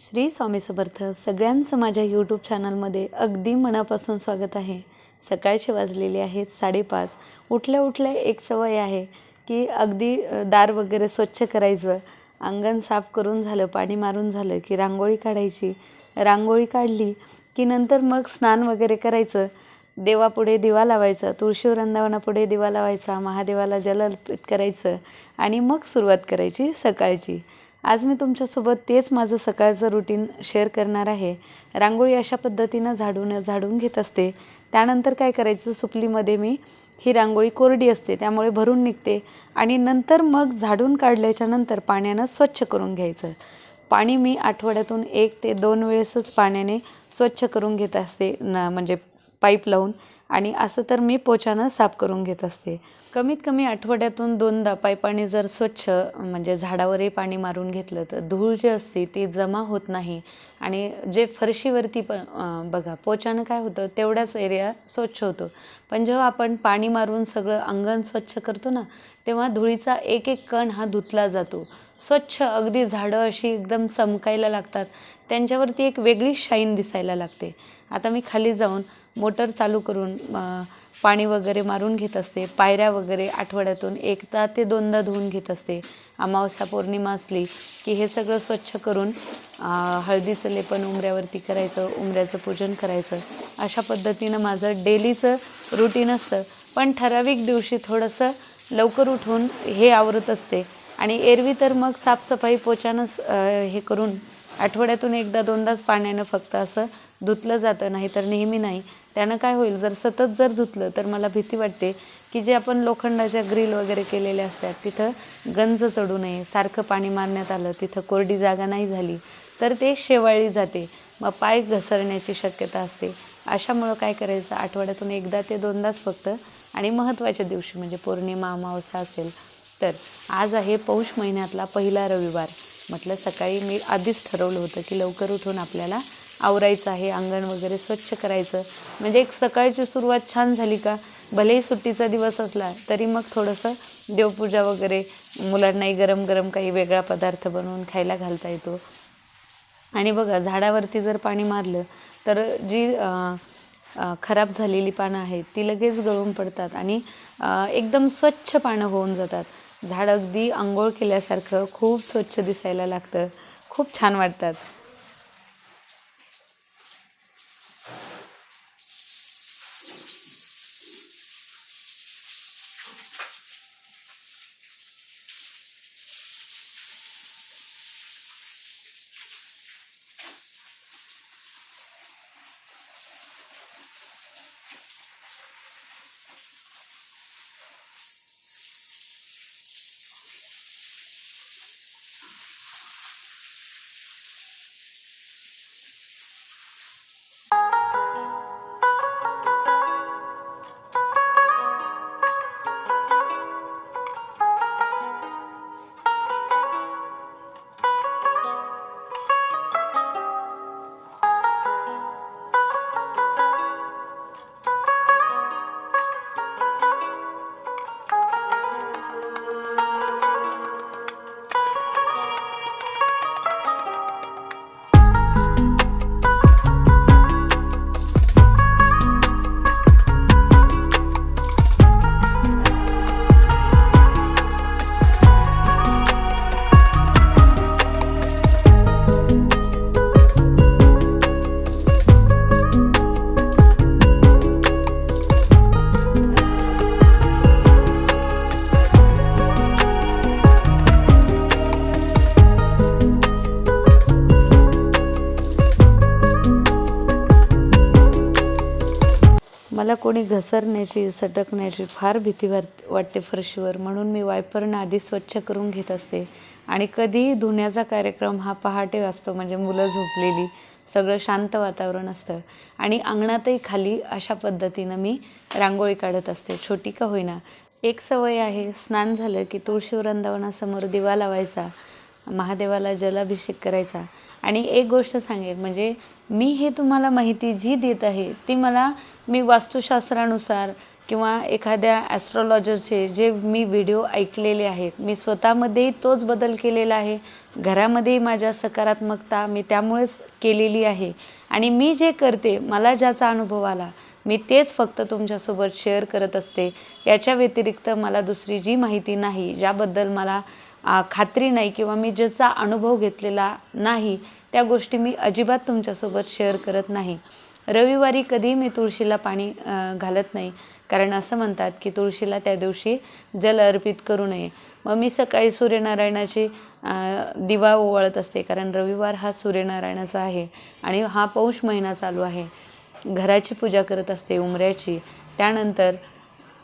श्री स्वामी समर्थ सगळ्यांचं माझ्या यूट्यूब चॅनलमध्ये अगदी मनापासून स्वागत आहे. सकाळचे वाजलेले आहेत साडेपाच. उठल्या उठल्या एक सवय आहे की अगदी दार वगैरे स्वच्छ करायचं अंगण साफ करून झालं पाणी मारून झालं की रांगोळी काढायची. रांगोळी काढली की नंतर मग स्नान वगैरे करायचं. देवापुढे दिवा लावायचा तुळशी वृंदावनापुढे दिवा लावायचा महादेवाला जल अर्पित करायचं आणि मग सुरुवात करायची सकाळची. आज मी तुमच्यासोबत तेच माझं सकाळचं रुटीन शेअर करणार आहे. रांगोळी अशा पद्धतीनं झाडून झाडून घेत असते. त्यानंतर काय करायचं? सुपलीमध्ये मी ही रांगोळी कोरडी असते त्यामुळे भरून निघते. आणि नंतर मग झाडून काढल्याच्या नंतर पाण्यानं स्वच्छ करून घ्यायचं. पाणी मी आठवड्यातून एक ते दोन वेळेसच पाण्याने स्वच्छ करून घेत असते न म्हणजे पाईप लावून. आणि असं तर मी पोचानं साफ करून घेत असते. कमीत कमी आठवड्यातून दोनदा पाईपाने जर स्वच्छ म्हणजे झाडावरही पाणी मारून घेतलं तर धूळ जी असते ती जमा होत नाही. आणि जे फरशीवरती पण बघा पोचानं काय होतं तेवढ्याच एरिया स्वच्छ होतो. पण जेव्हा आपण पाणी मारून सगळं अंगण स्वच्छ करतो ना तेव्हा धुळीचा एक एक कण हा धुतला जातो. स्वच्छ अगदी झाडं अशी एकदम चमकायला लागतात. त्यांच्यावरती एक वेगळी शाईन दिसायला लागते. आता मी खाली जाऊन मोटर चालू करून पाणी वगैरे मारून घेत असते. पायऱ्या वगैरे आठवड्यातून एकदा ते दोनदा धुवून घेत असते. अमावस्या पौर्णिमा असली की हे सगळं स्वच्छ करून हळदीचं लेपन उमऱ्यावरती करायचं उमऱ्याचं पूजन करायचं. अशा पद्धतीनं माझं डेलीचं रुटीन असतं. पण ठराविक दिवशी थोडंसं लवकर उठून हे आवरत असते. आणि एरवी तर मग साफसफाई पोचानंच हे करून आठवड्यातून एकदा दोनदाच पाण्यानं फक्त असं धुतलं जातं. नाही तर नेहमी नाही. त्यानं काय होईल जर सतत जर धुतलं तर मला भीती वाटते की जे आपण लोखंडाच्या ग्रिल वगैरे केलेल्या असतात तिथं गंज चढू नये सारखं पाणी मारण्यात आलं तिथं कोरडी जागा नाही झाली तर ते शेवाळी जाते. मग पाय घसरण्याची शक्यता असते. अशामुळं काय करायचं आठवड्यातून एकदा ते दोनदाच फक्त आणि महत्त्वाच्या दिवशी म्हणजे पौर्णिमा अमावस्या असेल तर. आज आहे पौष महिन्यातला पहिला रविवार. म्हटलं सकाळी मी आधीच ठरवलं होतं की लवकर उठून आपल्याला आवरायचं आहे अंगण वगैरे स्वच्छ करायचं. म्हणजे एक सकाळची सुरुवात छान झाली का? भलेही सुट्टीचा दिवस असला तरी मग थोडंसं देवपूजा वगैरे मुलांनाही गरम गरम काही वेगळा पदार्थ बनवून खायला घालता येतो. आणि बघा झाडावरती जर पाणी मारलं तर जी खराब झालेली पानं आहेत ती लगेच गळून पडतात आणि एकदम स्वच्छ पानं होऊन जातात. झाड अगदी आंघोळ केल्यासारखं खूप स्वच्छ दिसायला लागतं. खूप छान वाटतात. घसरण्याची सटकण्याची फार भीती वाट वाटते फरशीवर. म्हणून मी वायपरनं आधी स्वच्छ करून घेत असते. आणि कधीही धुण्याचा कार्यक्रम हा पहाटे असतो म्हणजे मुलं झोपलेली. सगळं शांत वातावरण असतं. आणि अंगणातही खाली अशा पद्धतीनं मी रांगोळी काढत असते. छोटी का होईना. एक सवय आहे स्नान झालं की तुळशी वृंदावनासमोर दिवा लावायचा महादेवाला जलाभिषेक करायचा. आणि एक गोष्ट सांगेन म्हणजे मी हे तुम्हाला माहिती जी देत आहे ती मला मी वास्तुशास्त्रानुसार किंवा एखाद्या ॲस्ट्रॉलॉजरचे जे मी व्हिडिओ ऐकलेले आहेत मी स्वतःमध्येही तोच बदल केलेला आहे. घरामध्येही माझ्या सकारात्मकता मी त्यामुळेच केलेली आहे. आणि मी जे करते मला ज्याचा अनुभव आला मी तेच फक्त तुमच्यासोबत शेअर करत असते. याच्या व्यतिरिक्त मला दुसरी जी माहिती नाही ज्याबद्दल मला खात्री नाही किंवा मी ज्याचा अनुभव घेतलेला नाही त्या गोष्टी मी अजिबात तुमच्यासोबत शेअर करत नाही. रविवारी कधीही मी तुळशीला पाणी घालत नाही. कारण असं म्हणतात की तुळशीला त्या दिवशी जल अर्पित करू नये. मग मी सकाळी सूर्यनारायणाची दिवा ओवाळत असते. कारण रविवार हा सूर्यनारायणाचा आहे आणि हा पौष महिना चालू आहे. घराची पूजा करत असते उमऱ्याची. त्यानंतर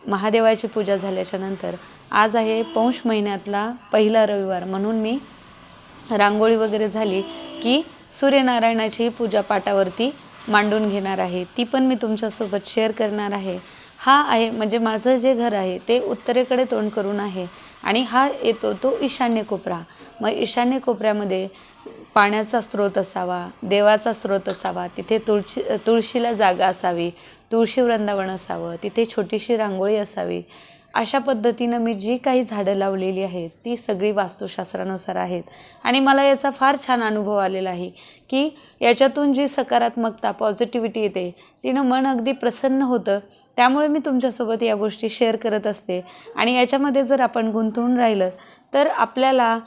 महादेवाची पूजा झाल्याच्यानंतर आज आहे पौष महिन्यातला पहिला रविवार. म्हणून मी रांगोळी वगैरे झाली की सूर्यनारायणाची पूजा पाटावरती मांडून घेणार आहे. ती पण मी तुमच्यासोबत शेअर करणार आहे. हा आहे म्हणजे माझं जे घर आहे ते उत्तरेकडे तोंड करून आहे आणि हा येतो तो ईशान्य कोपरा. मग ईशान्य कोपऱ्यामध्ये पाण्याचा स्रोत असावा देवाचा स्रोत असावा तिथे तुळशी तुळशीला जागा असावी तुळशी वृंदावन असावं तिथे छोटीशी रांगोळी असावी. अशा पद्धतीनं मी जी काही झाडं लावलेली आहेत ती सगळी वास्तुशास्त्रानुसार आहेत. आणि मला याचा फार छान अनुभव आलेला आहे की याच्यातून जी सकारात्मकता पॉझिटिव्हिटी येते तिनं मन अगदी प्रसन्न होतं. त्यामुळे मी तुमच्यासोबत या गोष्टी शेअर करत असते. आणि याच्यामध्ये जर आपण गुंतवून राहिलं तर आपल्याला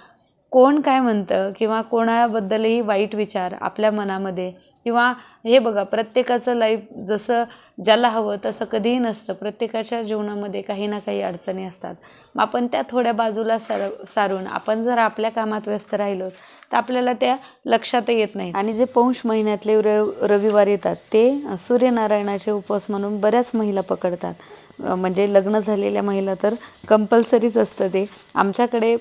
कोण काय म्हणतं किंवा कोणाबद्दलही वाईट विचार आपल्या मनामध्ये किंवा हे बघा प्रत्येकाचं लाईफ जसं ज्याला हवं तसं कधीही नसतं. प्रत्येकाच्या जीवनामध्ये काही ना काही अडचणी असतात. मग आपण त्या थोड्या बाजूला सर सारून आपण जर आपल्या कामात व्यस्त राहिलो तर आपल्याला त्या लक्षात येत नाही आणि जे पौष महिन्यातले र रविवार येतात ते सूर्यनारायणाचे उपवास म्हणून बऱ्याच महिला पकडतात. म्हणजे लग्न झालेल्या महिला तर कंपल्सरीच असतं ते. आमच्याकडे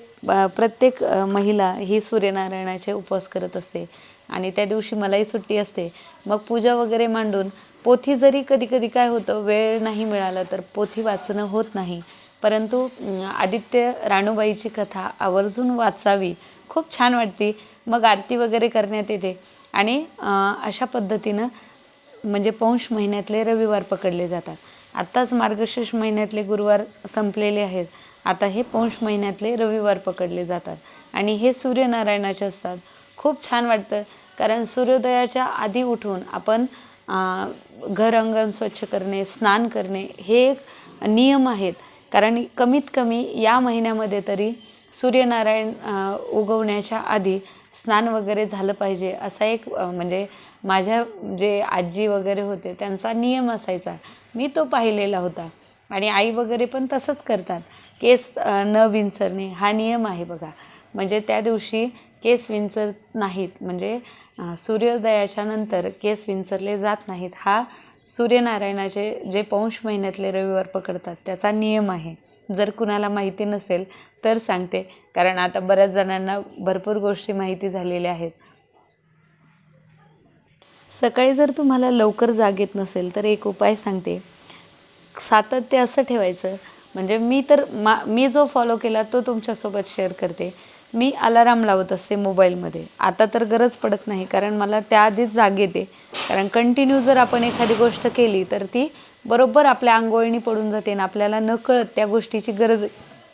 प्रत्येक महिला ही सूर्यनारायणाचे उपवास करत असते. आणि त्या दिवशी मलाही सुट्टी असते. मग पूजा वगैरे मांडून पोथी जरी कधी कधी काय होतं वेळ नाही मिळाला तर पोथी वाचणं होत नाही. परंतु आदित्य राणूबाईची कथा आवर्जून वाचावी खूप छान वाटते. मग आरती वगैरे करण्यात येते. आणि अशा पद्धतीनं म्हणजे पौष महिन्यातले रविवार पकडले जातात. आत्ताच मार्गशीर्ष महिन्यातले गुरुवार संपलेले आहेत. आता हे पौष महिन्यातले रविवार पकडले जातात. आणि हे सूर्यनारायणाचे असतात. खूप छान वाटतं. कारण सूर्योदयाच्या आधी उठून आपण घर अंगण स्वच्छ करणे स्नान करणे हे एक नियम आहेत. कारण कमीत कमी या महिन्यामध्ये तरी सूर्यनारायण उगवण्याच्या आधी स्नान वगैरे झालं पाहिजे असा एक म्हणजे माझ्या जे आजी वगैरे होते त्यांचा नियम असायचा. मी तो पाहिलेला होता. आणि आई वगैरे पण तसंच करतात. केस न विंचरणे हा नियम आहे बघा. म्हणजे त्या दिवशी केस विंचरत नाहीत. म्हणजे सूर्योदयाच्या नंतर केस विंचरले जात नाहीत. हा सूर्यनारायणाचे जे पौष महिन्यातले रविवार पकडतात त्याचा नियम आहे. जर कुणाला माहिती नसेल तर सांगते. कारण आता बऱ्याच जणांना भरपूर गोष्टी माहिती झालेल्या आहेत. सकाळी जर तुम्हाला लवकर जाग येत नसेल तर एक उपाय सांगते. सातत्य असं ठेवायचं. म्हणजे मी तर मा मी जो फॉलो केला तो तुमच्यासोबत शेअर करते. मी अलाराम लावत असते मोबाईलमध्ये आता तर गरज पडत नाही कारण मला त्याआधीच जाग येते. कारण कंटिन्यू जर आपण एखादी गोष्ट केली तर ती बरोबर आपल्या आंघोळणी पडून जाते आणि आपल्याला न कळत त्या गोष्टीची गरज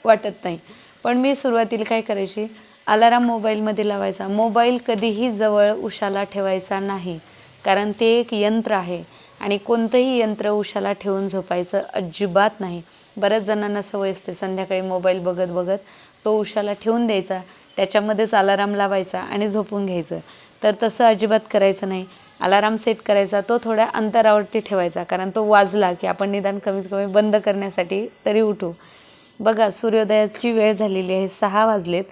वाटत नाही. पण मी सुरुवातीला काय करायची? अलाराम मोबाईलमध्ये लावायचा. मोबाईल कधीही जवळ उशाला ठेवायचा नाही. कारण ते एक यंत्र आहे आणि कोणतंही यंत्र उशाला ठेवून झोपायचं अजिबात नाही. बऱ्याच जणांना सवय असते संध्याकाळी मोबाईल बघत बघत तो उशाला ठेवून द्यायचा. त्याच्यामध्येच अलाराम लावायचा आणि झोपून घ्यायचं. तर तसं अजिबात करायचं नाही. अलाराम सेट करायचा तो थोड्या अंतरावरती ठेवायचा कारण तो वाजला की आपण निदान कमीत कमी बंद करण्यासाठी तरी उठू. बघा सूर्योदयाची वेळ झालेली आहे सहा वाजलेत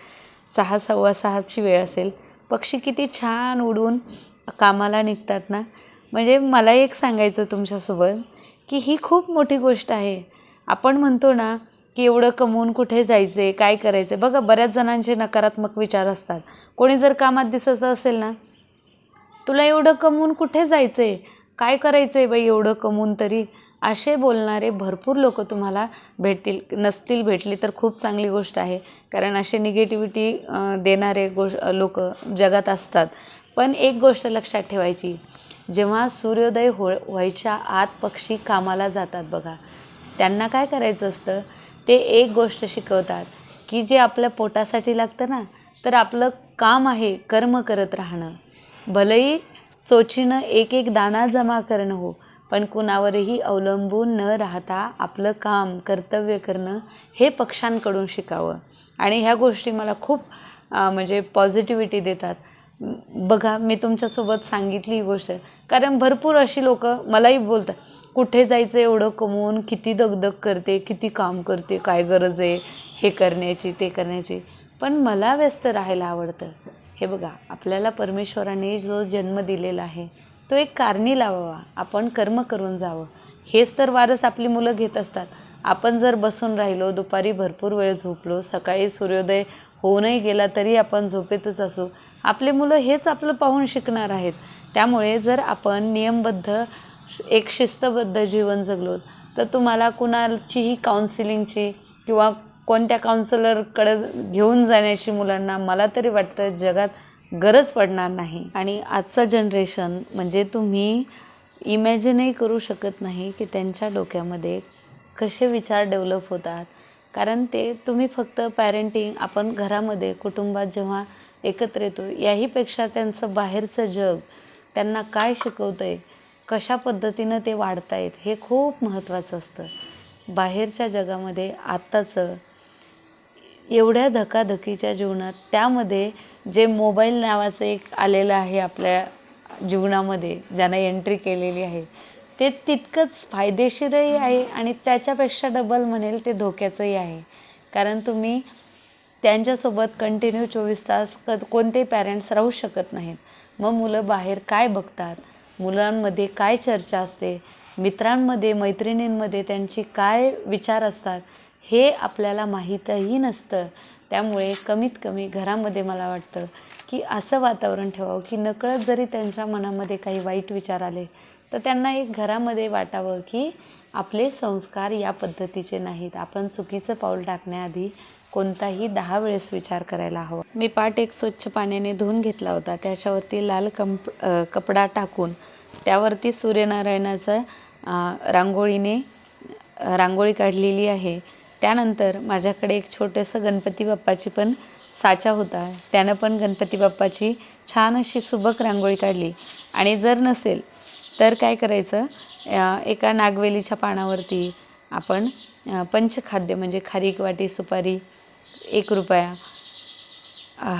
सहा सव्वा सहाची वेळ असेल. पक्षी किती छान उडून कामाला निघतात ना? म्हणजे मला एक सांगायचं तुमच्यासोबत की ही खूप मोठी गोष्ट आहे. आपण म्हणतो ना की एवढं कमवून कुठे जायचे काय करायचं बघा बऱ्याच जणांचे नकारात्मक विचार असतात. कोणी जर कामात दिसायचं असेल ना तुला एवढं कमवून कुठे जायचं आहे काय करायचं आहे बाई एवढं कमवून तरी? असे बोलणारे भरपूर लोक तुम्हाला भेटतील नसतील भेटली तर खूप चांगली गोष्ट आहे. कारण असे निगेटिव्हिटी देणारे गोष लोक जगात असतात. पण एक गोष्ट लक्षात ठेवायची. जेव्हा सूर्योदय हो व्हायच्या आत पक्षी कामाला जातात बघा. त्यांना काय करायचं असतं? ते एक गोष्ट शिकवतात की जे आपल्या पोटासाठी लागतं ना तर आपलं काम आहे कर्म करत राहणं. भलेही चोचीनं एक एक दाणा जमा करणं हो पण कुणावरही अवलंबून न राहता आपलं काम कर्तव्य करणं हे पक्षांकडून शिकावं. आणि ह्या गोष्टी मला खूप म्हणजे पॉझिटिव्हिटी देतात. बघा मी तुमच्यासोबत सांगितली ही गोष्ट. कारण भरपूर अशी लोक मलाही बोलतात कुठे जायचं एवढं कमवून? किती दगदग करते? किती काम करते? काय गरज आहे? हे करण्याची ते करण्याची. पण मला व्यस्त राहायला आवडतं. हे बघा आपल्याला परमेश्वराने जो जन्म दिलेला आहे तो एक कारणी लावावा. आपण कर्म करून जावं. हेच तर वारस आपली मुलं घेत असतात. आपण जर बसून राहिलो दुपारी भरपूर वेळ झोपलो सकाळी सूर्योदय होऊनही गेला तरी आपण झोपेतच असू. आपले मुलं हेच आपलं पाहून शिकणार आहेत. त्यामुळे जर आपण नियमबद्ध एक शिस्तबद्ध जीवन जगलो तर तुम्हाला कुणाचीही काउन्सिलिंगची किंवा कोणत्या काउन्सलरकडे घेऊन जाण्याची मुलांना मला तरी वाटतं जगात गरज पडणार नाही. आणि आजचं जनरेशन म्हणजे तुम्ही इमॅजिनही करू शकत नाही की त्यांच्या डोक्यामध्ये कसे विचार डेव्हलप होतात. कारण ते तुम्ही फक्त पॅरेंटिंग आपण घरामध्ये कुटुंबात जेव्हा एकत्र येतो याहीपेक्षा त्यांचं बाहेरचं जग त्यांना काय शिकवतं आहे कशा पद्धतीनं ते वाढतायत हे खूप महत्त्वाचं असतं. बाहेरच्या जगामध्ये आत्ताचं एवढ्या धकाधकीच्या जीवनात त्यामध्ये जे मोबाईल नावाचं एक आलेलं आहे आपल्या जीवनामध्ये ज्यानं एंट्री केलेली आहे ते तितकंच फायदेशीरही आहे आणि त्याच्यापेक्षा डबल म्हणेल ते धोक्याचंही आहे. कारण तुम्ही त्यांच्यासोबत कंटिन्यू चोवीस तास क कोणते पॅरेंट्स राहू शकत नाहीत. मग मुलं बाहेर काय बघतात? मुलांमध्ये काय चर्चा असते? मित्रांमध्ये मैत्रिणींमध्ये त्यांची काय विचार असतात? हे आपल्याला माहीतही नसतं. त्यामुळे कमीत कमी घरामध्ये मला वाटतं की असं वातावरण ठेवावं की नकळत जरी त्यांच्या मनामध्ये काही वाईट विचार आले तर त्यांना एक घरामध्ये वाटावं की आपले संस्कार या पद्धतीचे नाहीत. आपण चुकीचं पाऊल टाकण्याआधी कोणताही दहा वेळेस विचार करायला हवा. मी पाट एक स्वच्छ पाण्याने धुवून घेतला होता. त्याच्यावरती लाल कंप कपडा टाकून त्यावरती सूर्यनारायणाचं रांगोळीने रांगोळी काढलेली आहे. त्यानंतर माझ्याकडे एक छोटंसं गणपती बाप्पाची पण साचा होता. त्यानं पण गणपती बाप्पाची छान अशी सुबक रांगोळी काढली. आणि जर नसेल तर काय करायचं? एका नागवेलीच्या पानावरती आपण पंचखाद्य म्हणजे खारीक वाटी सुपारी एक रुपया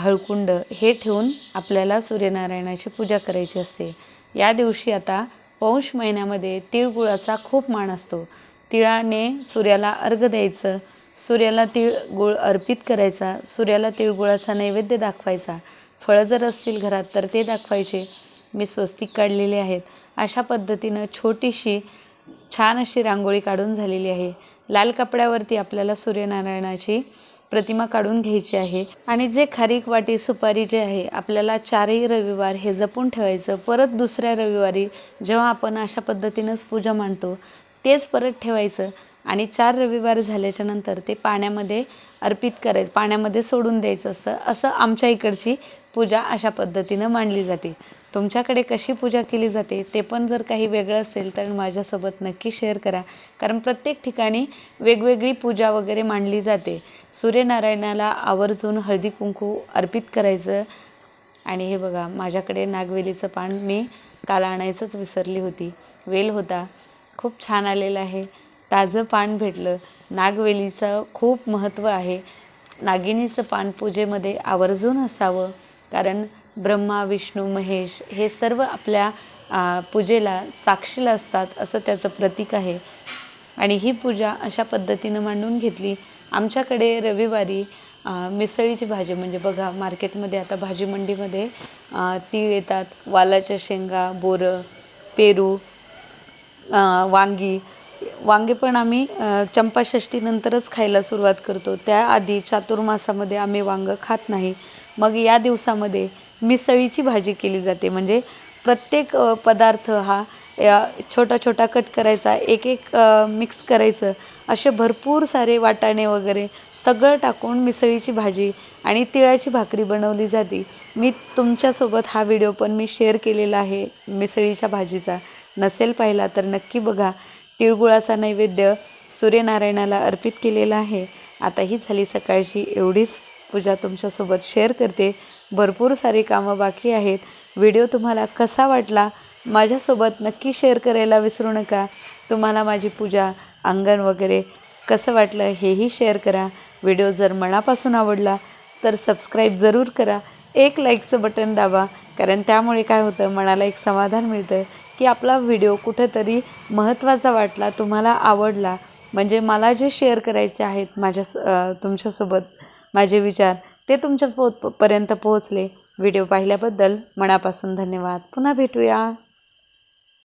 हळकुंड हे ठेवून आपल्याला सूर्यनारायणाची पूजा करायची असते. या दिवशी आता पौष महिन्यामध्ये तिळगुळाचा खूप मान असतो. तिळाने सूर्याला अर्घ द्यायचं. सूर्याला तिळगुळ अर्पित करायचा. सूर्याला तिळगुळाचा नैवेद्य दाखवायचा. फळं जर असतील घरात तर ते दाखवायचे. मी स्वस्तिक काढलेले आहेत. अशा पद्धतीनं छोटीशी छान अशी रांगोळी काढून झालेली आहे. लाल कपड्यावरती आपल्याला सूर्यनारायणाची प्रतिमा काढून घ्यायची आहे. आणि जे खारीक वाटी सुपारी जे आहे आपल्याला चारही रविवार हे जपून ठेवायचं. परत दुसऱ्या रविवारी जेव्हा आपण अशा पद्धतीनंच पूजा मांडतो तेच परत ठेवायचं आणि चार रविवार झाल्याच्यानंतर ते पाण्यामध्ये अर्पित करायचं पाण्यामध्ये सोडून द्यायचं असतं. असं आमच्या इकडची पूजा अशा पद्धतीनं मांडली जाते. तुमच्याकडे कशी पूजा केली जाते ते पण जर काही वेगळं असेल तर माझ्यासोबत नक्की शेअर करा. कारण प्रत्येक ठिकाणी वेगवेगळी पूजा वगैरे मांडली जाते. सूर्यनारायणाला आवर्जून हळदी कुंकू अर्पित करायचं. आणि हे बघा माझ्याकडे नागवेलीचं पान मी काल आणायचंच विसरली होती. वेल होता. खूप छान आलेलं आहे. ताजं पान भेटलं. नागवेलीचं खूप महत्त्व आहे. नागिनीचं पान पूजेमध्ये आवर्जून असावं. कारण ब्रह्मा विष्णू महेश हे सर्व आपल्या पूजेला साक्षीला असतात असं त्याचं प्रतीक आहे. आणि ही पूजा अशा पद्धतीनं मांडून घेतली. आमच्याकडे रविवारी मिसळीची भाजी म्हणजे बघा मार्केटमध्ये आता भाजी मंडीमध्ये तीळ येतात. वालाच्या शेंगा बोरं पेरू वांगी. वांगे पण आम्ही चंपाषष्टीनंतरच खायला सुरुवात करतो. त्याआधी चातुर्मासामध्ये आम्ही वांगं खात नाही. मग या दिवसामध्ये मिसळीची भाजी केली जाते. म्हणजे प्रत्येक पदार्थ हा या छोटा छोटा कट करायचा एक एक मिक्स करायचं. असे भरपूर सारे वाटाणे वगैरे सगळं टाकून मिसळीची भाजी आणि तिळाची भाकरी बनवली जाते. मी तुमच्यासोबत हा व्हिडिओ पण मी शेअर केलेला आहे मिसळीच्या भाजीचा. नसेल पाहिला तर नक्की बघा. तिळगुळाचा नैवेद्य सूर्यनारायणाला अर्पित केलेला आहे. आता ही झाली सकाळची एवढीच पूजा तुमच्यासोबत शेअर करते. भरपूर सारी कामं बाकी आहेत. व्हिडिओ तुम्हाला कसा वाटला? माझ्यासोबत नक्की शेअर करायला विसरू नका. तुम्हाला माझी पूजा अंगण वगैरे कसं वाटलं हेही शेअर करा. व्हिडिओ जर मनापासून आवडला तर सबस्क्राईब जरूर करा. एक लाईकचं बटन दाबा कारण त्यामुळे काय होतं मनाला एक समाधान मिळतं की आपला व्हिडिओ कुठेतरी महत्त्वाचा वाटला तुम्हाला आवडला. म्हणजे मला जे शेअर करायचे आहेत माझ्या तुमच्यासोबत माझे विचार ते तुमच्या पो पर्यंत पोहोचले. व्हिडिओ पाहिल्याबद्दल मनापासून धन्यवाद. पुन्हा भेटूया.